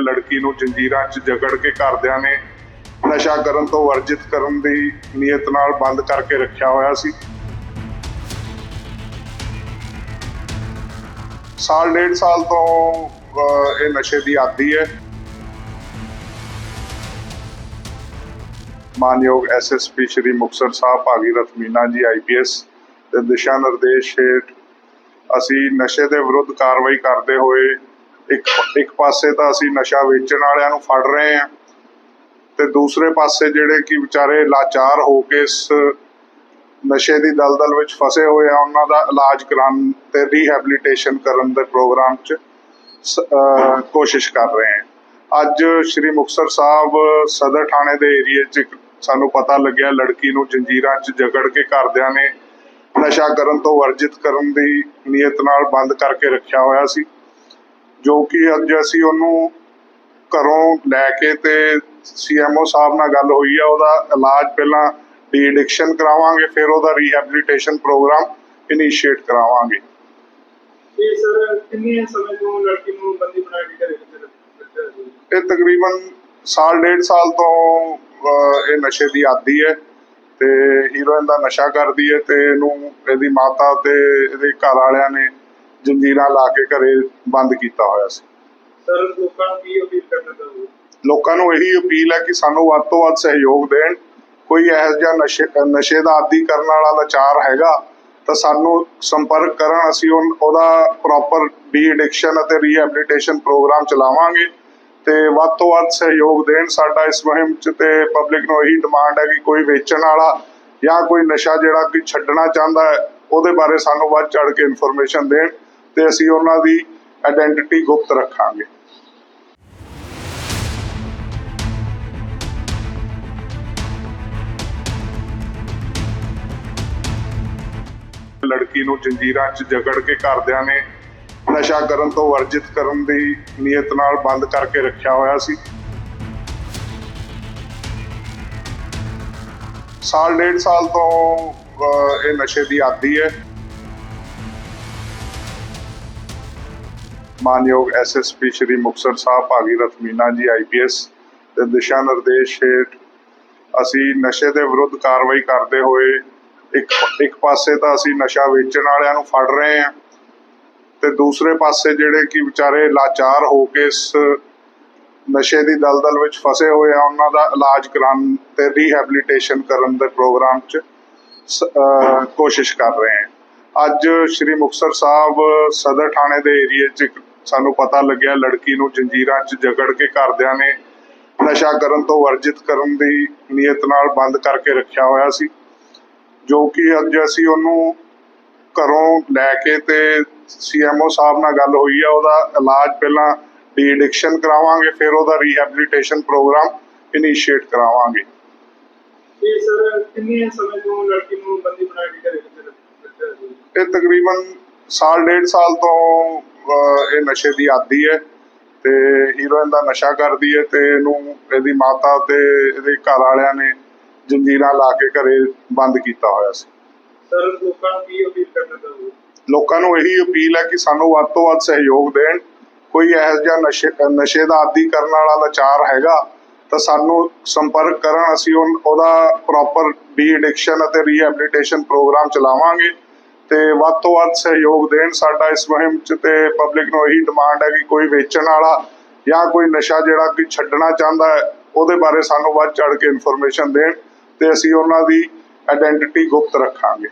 ਲੜਕੀ ਨੂੰ ਜੰਜੀਰਾਂ 'ਚ ਜਕੜ ਕੇ ਘਰਦਿਆਂ ਨੇ ਨਸ਼ਾ ਕਰਨ ਤੋਂ ਵਰਜਿਤ ਕਰਨ ਦੀ ਨੀਅਤ ਨਾਲ ਬੰਦ ਕਰਕੇ ਰੱਖਿਆ ਹੋਇਆ ਸੀ। ਸਾਲ ਡੇਢ ਸਾਲ ਤੋਂ ਇਹ ਨਸ਼ੇ ਦੀ ਆਦੀ ਹੈ। ਮਾਨਯੋਗ ਐਸਐਸਪੀ ਸ਼੍ਰੀ ਮੁਕਤਸਰ ਸਾਹਿਬ ਭਾਗੀਰਥ ਮੀਨਾ ਜੀ ਆਈਪੀਐਸ ਦੇ ਦਿਸ਼ਾ ਨਿਰਦੇਸ਼ ਹੇਠ ਅਸੀਂ ਨਸ਼ੇ ਦੇ ਵਿਰੁੱਧ ਕਾਰਵਾਈ ਕਰਦੇ ਹੋਏ ਇੱਕ ਇੱਕ ਪਾਸੇ ਤਾਂ ਅਸੀਂ ਨਸ਼ਾ ਵੇਚਣ ਵਾਲਿਆਂ ਨੂੰ ਫੜ ਰਹੇ ਹਾਂ ਤੇ ਦੂਸਰੇ ਪਾਸੇ ਜਿਹੜੇ ਕਿ ਵਿਚਾਰੇ ਲਾਚਾਰ ਹੋ ਕੇ ਇਸ ਨਸ਼ੇ ਦੀ ਦਲਦਲ ਵਿੱਚ ਫਸੇ ਹੋਏ ਆ, ਉਹਨਾਂ ਦਾ ਇਲਾਜ ਕਰਾਉਣ ਤੇ ਰੀਹੈਬਿਲਿਟੇਸ਼ਨ ਕਰਨ ਦੇ ਪ੍ਰੋਗਰਾਮ 'ਚ ਅਹ, ਕੋਸ਼ਿਸ਼ ਕਰ ਰਹੇ ਹਾਂ। ਅੱਜ ਸ਼੍ਰੀ ਮੁਕਤਸਰ ਸਾਹਿਬ ਸਦਰ ਥਾਣੇ ਦੇ ਏਰੀਏ 'ਚ ਸਾਨੂੰ ਪਤਾ ਲੱਗਿਆ ਲੜਕੀ ਨੂੰ ਜੰਜੀਰਾਂ 'ਚ ਜਕੜ ਕੇ ਘਰਦਿਆਂ ਨੇ ਨਸ਼ਾ ਕਰਨ ਤੋਂ ਵਰਜਿਤ ਕਰਨ ਦੀ ਨੀਅਤ ਨਾਲ ਬੰਦ ਕਰਕੇ ਰੱਖਿਆ ਹੋਇਆ ਸੀ। ਜੋ ਕਿ ਅੱਜ ਅਸੀਂ ਉਹਨੂੰ ਘਰੋਂ ਲੈ ਕੇ ਤੇ ਸੀਐਮਓ ਸਾਹਿਬ ਨਾਲ ਗੱਲ ਹੋਈ ਆ ਉਹਦਾ ਇਲਾਜ ਪਹਿਲਾਂ ਡੀ ਐਡਿਕਸ਼ਨ ਕਰਾਵਾਂਗੇ ਫਿਰ ਉਹਦਾ ਰੀਹੈਬਿਲਿਟੇਸ਼ਨ ਪ੍ਰੋਗਰਾਮ ਇਨੀਸ਼ੀਏਟ ਕਰਾਵਾਂਗੇ ਇਹ ਸਰ ਕਿੰਨੇ ਸਮੇਂ ਤੋਂ ਲੜਕੀ ਨੂੰ ਬੰਦੀ ਬਣਾ ਕੇ ਘਰੇ ਵਿੱਚ? ਇਹ ਤਕਰੀਬਨ ਸਾਲ ਡੇਢ ਸਾਲ ਤੋਂ ਇਹ ਨਸ਼ੇ ਦੀ ਆਦੀ ਹੈ ਤੇ ਹੀਰੋਇਨ ਦਾ ਨਸ਼ਾ ਕਰਦੀ ਹੈ ਤੇ ਇਹਨੂੰ ਇਹਦੀ ਮਾਤਾ ਤੇ ਇਹਦੇ ਘਰ ਵਾਲਿਆਂ ਨੇ ਜੰਜੀਰਾਂ ਲਾ ਕੇ ਘਰੇ ਬੰਦ ਕੀਤਾ ਹੋਇਆ ਸੀ। ਸਰ ਲੋਕਾਂ ਨੂੰ ਕੀ ਅਪੀਲ ਕਰਨਾ ਚਾਹੋਗੇ? ਲੋਕਾਂ ਨੂੰ ਇਹੀ ਅਪੀਲ ਹੈ ਕਿ ਸਾਨੂੰ ਵੱਧ ਤੋਂ ਵੱਧ ਸਹਿਯੋਗ ਦੇਣ। ਕੋਈ ਇਹੋ ਜਿਹਾ ਨਸ਼ੇ ਨਸ਼ੇ ਦਾ ਆਦੀ ਕਰਨ ਵਾਲਾ ਲਾਚਾਰ ਹੈਗਾ ਤਾਂ ਸਾਨੂੰ ਸੰਪਰਕ ਕਰਨ ਅਸੀਂ ਉਹਦਾ ਪ੍ਰੋਪਰ ਡੀ ਐਡਿਕਸ਼ਨ ਅਤੇ ਰੀਹੈਬਿਲਿਟੇਸ਼ਨ ਪ੍ਰੋਗਰਾਮ ਚਲਾਵਾਂਗੇ ਤੇ ਵੱਧ ਤੋਂ ਵੱਧ ਸਹਿਯੋਗ ਦੇਣ। ਸਾਡਾ ਇਸ ਮੁਹਿੰਮ 'ਚ ਤੇ ਪਬਲਿਕ ਨੂੰ ਇਹੀ ਡਿਮਾਂਡ ਹੈ ਕਿ ਕੋਈ ਵੇਚਣ ਵਾਲਾ ਜਾਂ ਕੋਈ ਨਸ਼ਾ ਜਿਹੜਾ ਕਿ ਛੱਡਣਾ ਚਾਹੁੰਦਾ ਹੈ ਉਹਦੇ ਬਾਰੇ ਸਾਨੂੰ ਵੱਧ ਚੜ ਕੇ ਇਨਫੋਰਮੇਸ਼ਨ ਦੇਣ। ਤੇ ਅਸੀਂ ਉਹਨਾਂ ਦੀ ਆਇਡੈਂਟੀਟੀ ਗੁਪਤ ਰੱਖਾਂਗੇ। ਲੜਕੀ ਨੂੰ ਜੰਜੀਰਾਂ 'ਚ ਜਕੜ ਕੇ ਘਰਦਿਆਂ ਨੇ ਨਸ਼ਾ ਕਰਨ ਤੋਂ ਵਰਜਿਤ ਕਰਨ ਦੀ ਨੀਅਤ ਨਾਲ ਬੰਦ ਕਰਕੇ ਰੱਖਿਆ ਹੋਇਆ ਸੀ। ਸਾਲ ਡੇਢ ਸਾਲ ਤੋਂ ਅਹ, ਇਹ ਨਸ਼ੇ ਦੀ ਆਦੀ ਹੈ। ਮਾਨਯੋਗ ਐਸਐਸਪੀ ਸ਼੍ਰੀ ਮੁਕਤਸਰ ਸਾਹਿਬ ਭਾਗੀਰਥ ਮੀਨਾ ਜੀ ਆਈਪੀਐਸ ਦੇ ਦਿਸ਼ਾ ਨਿਰਦੇਸ਼ ਹੇਠ ਅਸੀਂ ਨਸ਼ੇ ਦੇ ਵਿਰੁੱਧ ਕਾਰਵਾਈ ਕਰਦੇ ਹੋਏ ਇੱਕ ਇੱਕ ਪਾਸੇ ਤਾਂ ਅਸੀਂ ਨਸ਼ਾ ਵੇਚਣ ਵਾਲਿਆਂ ਨੂੰ ਫੜ ਰਹੇ ਹਾਂ ਤੇ ਦੂਸਰੇ ਪਾਸੇ ਜਿਹੜੇ ਕਿ ਵਿਚਾਰੇ ਲਾਚਾਰ ਹੋ ਕੇ ਇਸ ਨਸ਼ੇ ਦੀ ਦਲਦਲ ਵਿੱਚ ਫਸੇ ਹੋਏ ਆ, ਉਹਨਾਂ ਦਾ ਇਲਾਜ ਕਰਾਉਣ ਤੇ ਰੀਹੈਬਿਲਿਟੇਸ਼ਨ ਕਰਨ ਦੇ ਪ੍ਰੋਗਰਾਮ 'ਚ ਕੋਸ਼ਿਸ਼ ਕਰ ਰਹੇ ਹਾਂ। ਅੱਜ ਸ਼੍ਰੀ ਮੁਕਤਸਰ ਸਾਹਿਬ ਸਦਰ ਥਾਣੇ ਦੇ ਏਰੀਏ 'ਚ ਇੱਕ ਸਾਨੂੰ ਪਤਾ ਲੱਗਿਆ ਲੜਕੀ ਨੂੰ ਜੰਜੀਰਾਂ 'ਚ ਜਕੜ ਕੇ ਘਰਦਿਆਂ ਨੇ ਨਸ਼ਾ ਕਰਨ ਤੋਂ ਵਰਜਿਤ ਕਰਨ ਦੀ ਨੀਅਤ ਨਾਲ ਬੰਦ ਕਰਕੇ ਰੱਖਿਆ ਹੋਇਆ ਸੀ ਜੋ ਕਿ ਅੱਜ ਅਸੀਂ ਉਹਨੂੰ ਘਰੋਂ ਲੈ ਕੇ ਤੇ ਸੀਐਮਓ ਸਾਹਿਬ ਨਾਲ ਗੱਲ ਹੋਈ ਆ ਉਹਦਾ ਇਲਾਜ ਪਹਿਲਾਂ ਡੀ ਐਡਿਕਸ਼ਨ ਕਰਾਵਾਂਗੇ ਫਿਰ ਉਹਦਾ ਰੀਹੈਬਿਲਿਟੇਸ਼ਨ ਪ੍ਰੋਗਰਾਮ ਇਨੀਸ਼ੀਏਟ ਕਰਾਵਾਂਗੇ ਇਹ ਸਰ ਕਿੰਨੇ ਸਮੇਂ ਤੋਂ ਲੜਕੀ ਨੂੰ ਬੰਦੀ ਬਣਾ ਕੇ ਰੱਖਿਆ? ਇਹ ਤਕਰੀਬਨ ਸਾਲ ਡੇਢ ਸਾਲ ਤੋਂ ਇਹ ਨਸ਼ੇ ਦੀ ਆਦੀ ਹੈ ਤੇ ਹੀਰੋਇਨ ਦਾ ਨਸ਼ਾ ਕਰਦੀ ਹੈ ਤੇ ਇਹਨੂੰ ਇਹਦੀ ਮਾਤਾ ਤੇ ਇਹਦੇ ਘਰ ਵਾਲਿਆਂ ਨੇ ਜੰਜੀਰਾਂ ਲਾ ਕੇ ਘਰੇ ਬੰਦ ਕੀਤਾ ਹੋਇਆ ਸੀ। ਸਰ ਲੋਕਾਂ ਨੂੰ ਕੀ ਅਪੀਲ ਕਰਨਾ ਚਾਹੋਗੇ? ਲੋਕਾਂ ਨੂੰ ਇਹੀ ਅਪੀਲ ਹੈ ਕਿ ਸਾਨੂੰ ਵੱਧ ਤੋਂ ਵੱਧ ਸਹਿਯੋਗ ਦੇਣ। ਕੋਈ ਇਹੋ ਜਿਹਾ ਨਸ਼ੇ ਨਸ਼ੇ ਦਾ ਆਦੀ ਕਰਨ ਵਾਲਾ ਲਾਚਾਰ ਹੈਗਾ ਤਾਂ ਸਾਨੂੰ ਸੰਪਰਕ ਕਰਨ ਅਸੀਂ ਉਹਦਾ ਪ੍ਰੋਪਰ ਡੀ ਐਡਿਕਸ਼ਨ ਅਤੇ ਰੀਹੈਬਿਲਿਟੇਸ਼ਨ ਪ੍ਰੋਗਰਾਮ ਚਲਾਵਾਂਗੇ। ਤੇ ਵੱਧ ਤੋਂ ਵੱਧ ਸਹਿਯੋਗ ਦੇਣ। ਸਾਡਾ ਇਸ ਮੁਹਿੰਮ 'ਚ ਤੇ ਪਬਲਿਕ ਨੂੰ ਇਹੀ ਡਿਮਾਂਡ ਹੈ ਕਿ ਕੋਈ ਵੇਚਣ ਵਾਲਾ ਜਾਂ ਕੋਈ ਨਸ਼ਾ ਜਿਹੜਾ ਕਿ ਛੱਡਣਾ ਚਾਹੁੰਦਾ ਹੈ, ਉਹਦੇ ਬਾਰੇ ਸਾਨੂੰ ਵੱਧ ਚੜ ਕੇ ਇਨਫੋਰਮੇਸ਼ਨ ਦੇਣ ਤੇ ਅਸੀਂ ਉਹਨਾਂ ਦੀ ਆਇਡੈਂਟੀਟੀ ਗੁਪਤ ਰੱਖਾਂਗੇ।